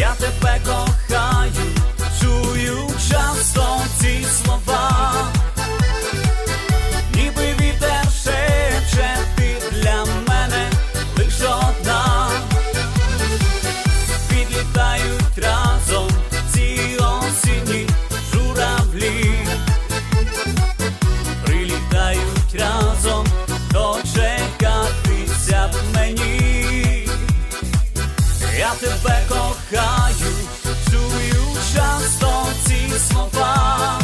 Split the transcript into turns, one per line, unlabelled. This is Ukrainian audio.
Я тебе кохаю, чую часто ці слова, ніби вітер шепче, мене лиш одна, підлітають разом ці осінні журавлі, прилітають разом, дочекатися б мені. Я тебе кохаю, чую часто ці слова,